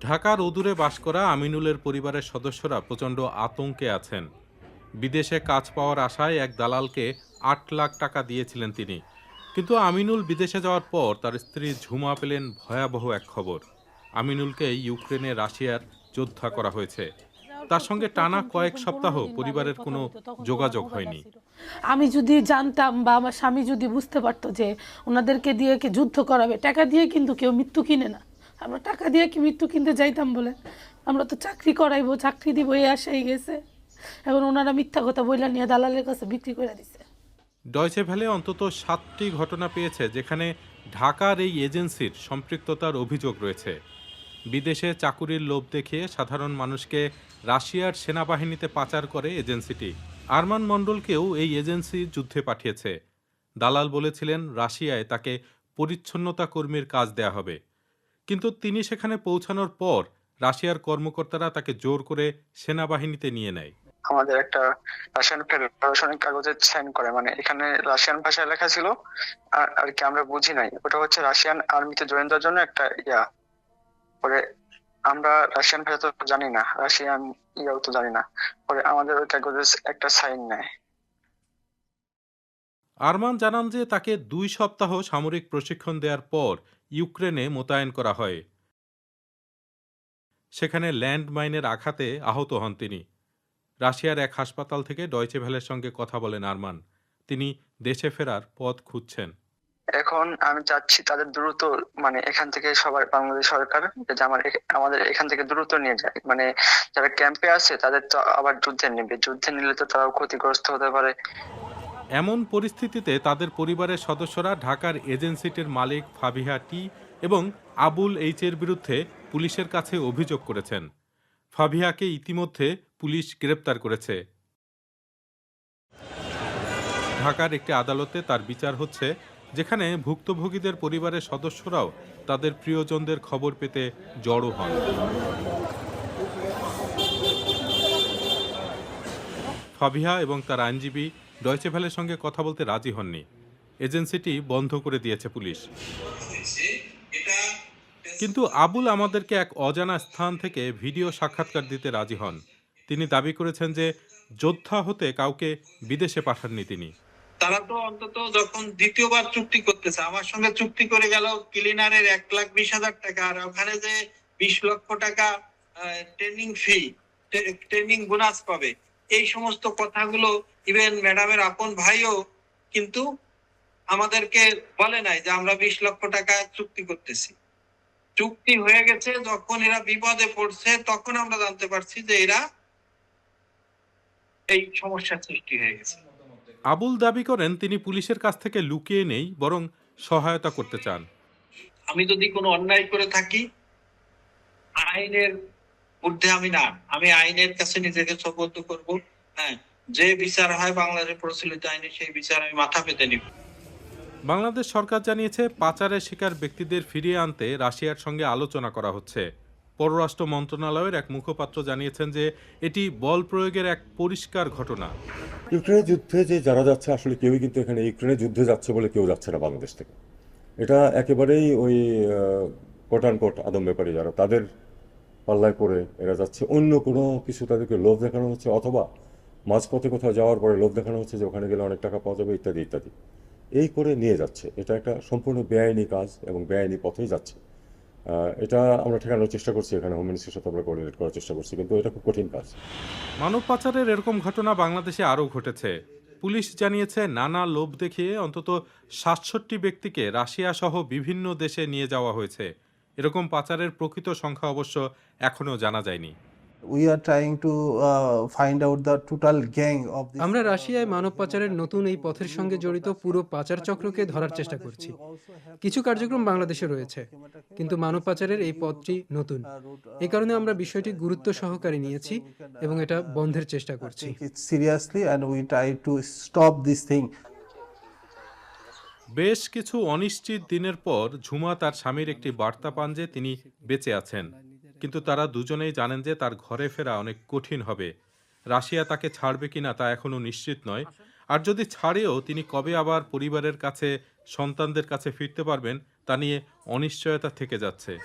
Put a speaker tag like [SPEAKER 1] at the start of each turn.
[SPEAKER 1] ঢাকার অদূরে বাস করা আমিনুলের পরিবারের সদস্যরা প্রচণ্ড আতঙ্কে আছেন। বিদেশে কাজ পাওয়ার আশায় এক দালালকে আট লাখ টাকা দিয়েছিলেন তিনি। কিন্তু আমিনুল বিদেশে যাওয়ার পর তার স্ত্রী ঝুমা পেলেন ভয়াবহ এক খবর। আমিনুলকে ইউক্রেনে রাশিয়ার যোদ্ধা করা হয়েছে। তার সঙ্গে টানা কয়েক সপ্তাহ পরিবারের কোনো যোগাযোগ হয়নি।
[SPEAKER 2] আমি যদি জানতাম বা আমার স্বামী যদি বুঝতে পারতো যে ওনাদেরকে দিয়ে কি যুদ্ধ করাবে টাকা দিয়ে কিন্তু কেউ মৃত্যু কিনে না। আমরা টাকা দিয়ে কি মৃত্যু কিনতে যাইতাম বলে? আমরা তো চাকরি করাইবো চাকরি দিব এই আশাই গেছে। এখন ওনারা মিথ্যা কথা বইলা নিয়ে দালালের কাছে বিক্রি করে দিছে।
[SPEAKER 1] ডয়চে ভ্যালে অন্তত সাতটি ঘটনা পেয়েছে যেখানে ঢাকার এই এজেন্সির সম্পৃক্ততার অভিযোগ রয়েছে। বিদেশে চাকুরির লোভ দেখিয়ে সাধারণ মানুষকে রাশিয়ার সেনাবাহিনীতে পাচার করে এজেন্সিটি। আরমান মণ্ডলকেও এই এজেন্সি যুদ্ধে পাঠিয়েছে। দালাল বলেছিলেন, রাশিয়ায় তাকে পরিচ্ছন্নতা কর্মীর কাজ দেয়া হবে। কিন্তু তিনি সেখানে পৌঁছানোর পর রাশিয়ার কর্মকর্তারা তাকে জোর করে সেনাবাহিনীতে নিয়ে নেয়।
[SPEAKER 3] আমাদের একটা রাশিয়ান প্রশাসনিক কাগজে সাইন করে মানে এখানে রাশিয়ান ভাষায় লেখা ছিল আর কি আমরা বুঝি নাই। ওটা হচ্ছে রাশিয়ান আর্মিতে জয়েন দেওয়ার জন্য একটা ইয়া। পরে আমরা রাশিয়ান ভাষা তো জানি না রাশিয়ান ইয়াও তো জানি না। পরে আমাদের ওই কাগজে একটা সাইন নেয়।
[SPEAKER 1] আরমান জানান যে তাকে দুই সপ্তাহ সামরিক প্রশিক্ষণ দেওয়ার পর ইউক্রেনে মোতায়েন করা হয়। সেখানে ল্যান্ডমাইনের আঘাতে আহত হন তিনি। রাশিয়ার এক হাসপাতাল থেকে ডয়চে ভ্যালের সঙ্গে কথা বলেন আরমান। তিনি দেশে ফেরার পথ খুঁজছেন।
[SPEAKER 3] এখন আমি চাচ্ছি তাদের দ্রুত মানে এখান থেকে সবাই বাংলাদেশ সরকার আমার আমাদের এখান থেকে দ্রুত নিয়ে যায়। মানে যারা ক্যাম্পে আছে, তাদের তো আবার যুদ্ধে নেবে। যুদ্ধে নিলে তো তারাও ক্ষতিগ্রস্ত হতে পারে।
[SPEAKER 1] এমন পরিস্থিতিতে তাদের পরিবারের সদস্যরা ঢাকার এজেন্সিটির মালিক ফাবিহা টি এবং আবুল এইচের বিরুদ্ধে পুলিশের কাছে অভিযোগ করেছেন। ফাবিহাকে ইতিমধ্যে পুলিশ গ্রেপ্তার করেছে। ঢাকার একটি আদালতে তার বিচার হচ্ছে যেখানে ভুক্তভোগীদের পরিবারের সদস্যরাও তাদের প্রিয়জনদের খবর পেতে জড়ো হন। ফাবিহা এবং তার আইনজীবী ডয়চে ভ্যালের সঙ্গে কথা বলতে রাজি হননি। এজেন্সিটি বন্ধ করে দিয়েছে পুলিশ। কিন্তু আবুল আমাদেরকে এক অজানা স্থান থেকে ভিডিও সাক্ষাৎকার দিতে রাজি হন। তিনি দাবি করেছেন যে যোদ্ধা হতে কাউকে বিদেশে পাঠাননি তিনি।
[SPEAKER 4] তারা তো অন্তত যখন দ্বিতীয়বার চুক্তি করতেছে, আমার সঙ্গে চুক্তি করে গেল ক্লিনারের এক লাখ বিশ হাজার টাকা, আর ওখানে যে বিশ লক্ষ টাকা ট্রেনিং ফি ট্রেনিং বোনাস পাবে, এই সমস্ত কথাগুলো ইভেন ম্যাডামের আপন ভাইও কিন্তু আমাদেরকে বলে নাই যে আমরা বিশ লক্ষ টাকা চুক্তি করতেছি। চুক্তি হয়ে গেছে, যখন এরা বিপদে পড়ছে, তখন আমরা জানতে পারছি যে এরা এই সমস্যার সৃষ্টি হয়ে গেছে।
[SPEAKER 1] আবুল দাবি করেন তিনি পুলিশের কাছ থেকে লুকিয়ে নেই বরং সহায়তা করতে চান।
[SPEAKER 4] আমি যদি কোনো অন্যায় করে থাকি আইনের ঊর্ধ্বে আমি না। আমি আইনের কাছে নিজেকে সোপর্দ করব। হ্যাঁ যে বিচার হয় বাংলাদেশের প্রচলিত আইনে সেই বিচার আমি মাথা পেতে নিব।
[SPEAKER 1] বাংলাদেশ সরকার জানিয়েছে পাচারের শিকার ব্যক্তিদের ফিরিয়ে আনতে রাশিয়ার সঙ্গে আলোচনা করা হচ্ছে। পররাষ্ট্র মন্ত্রণালয়ের এক মুখপাত্র জানিয়েছেন যে এটি বল প্রয়োগের এক পরিষ্কার ঘটনা।
[SPEAKER 5] ইউক্রেনের যুদ্ধে যে যারা যাচ্ছে, আসলে কেউই কিন্তু এখানে ইউক্রেনের যুদ্ধে যাচ্ছে বলে কেউ যাচ্ছে না বাংলাদেশ থেকে। এটা একেবারেই ওই কোটান কোট আদম ব্যাপারী যারা, তাদের পাল্লায় পড়ে এরা যাচ্ছে। অন্য কোনো কিছু তাদেরকে লোভ দেখানো হচ্ছে, অথবা মাঝপথে কোথাও যাওয়ার পরে লোভ দেখানো হচ্ছে যে ওখানে গেলে অনেক টাকা পাওয়া যাবে, ইত্যাদি ইত্যাদি। এই করে নিয়ে যাচ্ছে। এটা একটা সম্পূর্ণ বেআইনি কাজ এবং বেআইনি পথেই যাচ্ছে। এটা আমরা ঠেকানোর চেষ্টা করছি এখানে হোম মিনিস্ট্রির সাথে আমরা কোঅর্ডিনেট করার চেষ্টা করছি, কিন্তু এটা খুব কঠিন কাজ।
[SPEAKER 1] মানব পাচারের এরকম ঘটনা বাংলাদেশে আরও ঘটেছে। পুলিশ জানিয়েছে, নানা লোভ দেখিয়ে অন্তত সাতষট্টি ব্যক্তিকে রাশিয়া সহ বিভিন্ন দেশে নিয়ে যাওয়া হয়েছে। এরকম পাচারের প্রকৃত সংখ্যা অবশ্য এখনও জানা যায়নি।
[SPEAKER 6] We are trying to uh, find out the total gang
[SPEAKER 7] আমরা রাশিয়ায় মানব পাচারের নতুন এই পথের সঙ্গে জড়িত পুরো পাচার চক্রকে ধরার চেষ্টা করছি। কিছু কার্যক্রম বাংলাদেশে রয়েছে কিন্তু মানব পাচারের এই পথটি নতুন। এই কারণে আমরা বিষয়টি গুরুত্ব সহকারে নিয়েছি এবং এটা বন্ধের চেষ্টা করছি।
[SPEAKER 6] and we try to stop this thing.
[SPEAKER 1] বেশ কিছু অনিশ্চিত দিনের পর ঝুমা তার স্বামীর একটি বার্তা পান যে তিনি বেঁচে আছেন। কিন্তু তারা দুজনেই জানেন যে তার ঘরে ফেরা অনেক কঠিন হবে। রাশিয়া তাকে ছাড়বে কিনা তা এখনও নিশ্চিত নয়। আর যদি ছাড়েও, তিনি কবে আবার পরিবারের কাছে, সন্তানদের কাছে ফিরতে পারবেন, তা নিয়ে অনিশ্চয়তা থেকে যাচ্ছে।